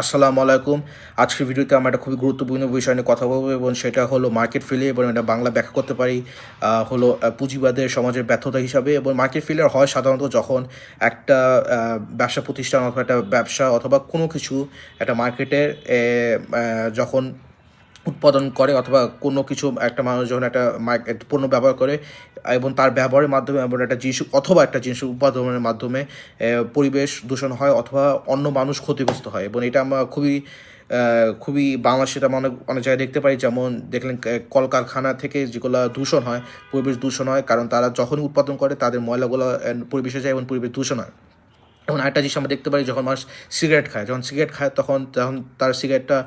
আসসালামু আলাইকুম। আজকের ভিডিওতে আমরা একটা খুবই গুরুত্বপূর্ণ বিষয় নিয়ে কথা বলব এবং সেটা হলো মার্কেট ফিলে এবং এটা বাংলা ব্যাখ্যা করতে পারি হলো পুঁজিবাদের সমাজের ব্যর্থতা হিসাবে এবং মার্কেট ফিলে হয় সাধারণত যখন একটা ব্যবসা প্রতিষ্ঠান অথবা একটা ব্যবসা অথবা কোনো কিছু একটা মার্কেটের যখন উৎপাদন করে অথবা কোনো কিছু একটা মানুষ যখন একটা মার্কেট পণ্য ব্যবহার করে, এবং তার ব্যবহারের মাধ্যমে এবং একটা জিনিস অথবা একটা জিনিস উৎপাদনের মাধ্যমে পরিবেশ দূষণ হয় অথবা অন্য মানুষ ক্ষতিগ্রস্ত হয়। এবং এটা আমরা খুবই খুবই বাংলাদেশে আমরা অনেক অনেক জায়গায় দেখতে পাই যেমন দেখলেন কলকারখানা থেকে যেগুলো দূষণ হয়, পরিবেশ দূষণ হয়, কারণ তারা যখনই উৎপাদন করে তাদের ময়লাগুলো পরিবেশে যায় এবং পরিবেশ দূষণ হয়। এবং আরেকটা জিনিস আমরা দেখতে পারি, যখন মানুষ সিগারেট খায়, যখন সিগারেট খায় তখন তখন তার সিগারেটটা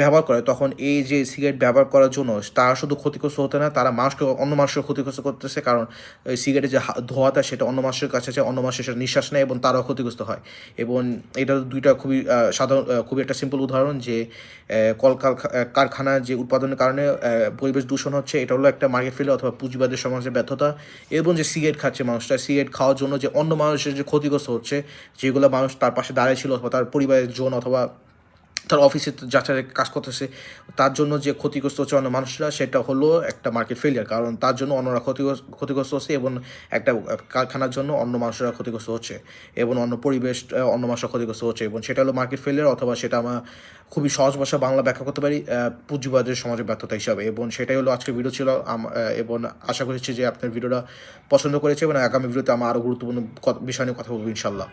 ব্যবহার করে, তখন এই যে সিগারেট ব্যবহার করার জন্য তারা শুধু ক্ষতিগ্রস্ত হতে না, তারা মানুষকে অন্য মানুষকে ক্ষতিগ্রস্ত করতেছে, কারণ সিগারেটের যে ধোঁয়াটা সেটা অন্য মানুষের কাছে আছে অন্য মানুষের সেটা নিঃশ্বাস নেয় এবং তারাও ক্ষতিগ্রস্ত হয়। এবং এটা দুইটা খুবই সাধারণ খুবই একটা সিম্পল উদাহরণ যে কল কারখানার যে উৎপাদনের কারণে পরিবেশ দূষণ হচ্ছে, এটা হলো একটা মার্কেট ফেলে অথবা পুঁজিবাদের সমাজের ব্যর্থতা এবং যে সিগারেট খাচ্ছে মানুষটা সিগারেট খাওয়ার জন্য যে অন্য মানুষের যে ক্ষতিগ্রস্ত হচ্ছে, যেগুলো মানুষ তার পাশে দাঁড়িয়ে ছিল অথবা তার পরিবারের জন অথবা তার অফিসে যাচ্ছে কাজ করতেছে। তার জন্য যে ক্ষতিগ্রস্ত হচ্ছে অন্য মানুষরা, সেটা হলো একটা মার্কেট ফেলিয়ার কারণ তার জন্য অন্যরা ক্ষতিগ্রস্ত ক্ষতিগ্রস্ত হচ্ছে এবং একটা কারখানার জন্য অন্য মানুষরা ক্ষতিগ্রস্ত হচ্ছে এবং অন্য পরিবেশ অন্য মানুষরা ক্ষতিগ্রস্ত হচ্ছে এবং সেটা হলো মার্কেট ফেলিয়ার অথবা সেটা আমরা খুবই সহজ ভাষা বাংলা ব্যাখ্যা করতে পারি পুঁজিবাদের সমাজের ব্যর্থতা হিসাবে এবং সেটাই হলো আজকের ভিডিও ছিল। এবং আশা করছি যে আপনার ভিডিওটা পছন্দ করেছে এবং আগামী ভিডিওতে আমার আরও গুরুত্বপূর্ণ বিষয় নিয়ে কথা বলব ইনশাল্লাহ